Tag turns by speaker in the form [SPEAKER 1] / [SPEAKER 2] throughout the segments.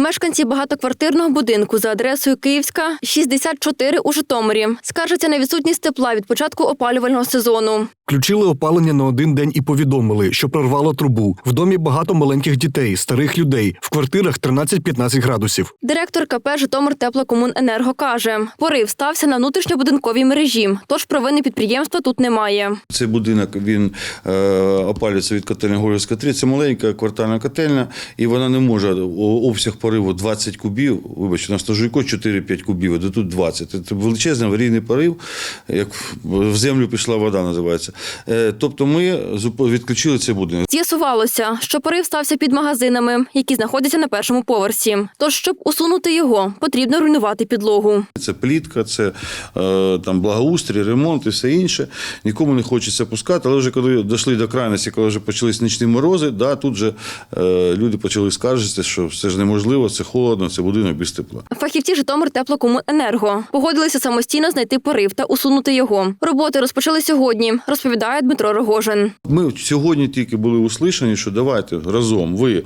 [SPEAKER 1] Мешканці багатоквартирного будинку за адресою Київська, 64 у Житомирі скаржаться на відсутність тепла від початку опалювального сезону.
[SPEAKER 2] Включили опалення на один день і повідомили, що прорвало трубу. В домі багато маленьких дітей, старих людей. В квартирах 13-15 градусів.
[SPEAKER 1] Директор КП Житомир Теплокомуненерго каже, порив стався на внутрішньобудинковій мережі, тож провини підприємства тут немає.
[SPEAKER 3] Цей будинок він е, опалюється від котельні Горівська 3. Це маленька квартальна котельня, і вона не може обсяг пориву 20 кубів. Вибачте, у нас на Жуйко 4-5 кубів, а де тут 20. Це величезний аварійний порив, як в землю пішла вода, називається. Е, тобто ми відключили цей будинок.
[SPEAKER 1] З'ясувалося, що порив стався під магазинами, які знаходяться на першому поверсі. Тож, щоб усунути його, потрібно руйнувати підлогу.
[SPEAKER 3] Це плітка, це е, там благоустрій, ремонт і все інше. Нікому не хочеться пускати. Але вже коли дійшли до крайності, коли вже почались нічні морози, да, тут же е, люди почали скаржитися, що все ж неможливо, це холодно, це будинок без тепла.
[SPEAKER 1] Фахівці Житомир Теплокомуненерго погодилися самостійно знайти порив та усунути його. Роботи розпочали сьогодні, розповідає Дмитро Рогожин.
[SPEAKER 3] Ми сьогодні тільки були услышані, що давайте разом ви.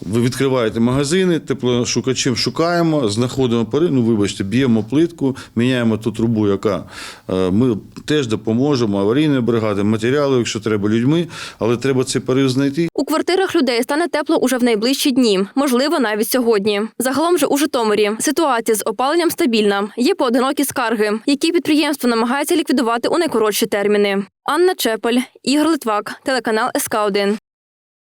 [SPEAKER 3] Ви відкриваєте магазини, теплошукачем шукаємо, знаходимо пори, ну вибачте, б'ємо плитку, міняємо ту трубу, яка е, ми теж допоможемо, аварійної бригади, матеріали, якщо треба людьми, але треба цей порив знайти.
[SPEAKER 1] У квартирах людей стане тепло уже в найближчі дні, можливо, навіть сьогодні. Загалом же у Житомирі ситуація з опаленням стабільна. Є поодинокі скарги, які підприємство намагається ліквідувати у найкоротші терміни. Анна Чепель, Ігор Литвак, телеканал СК 1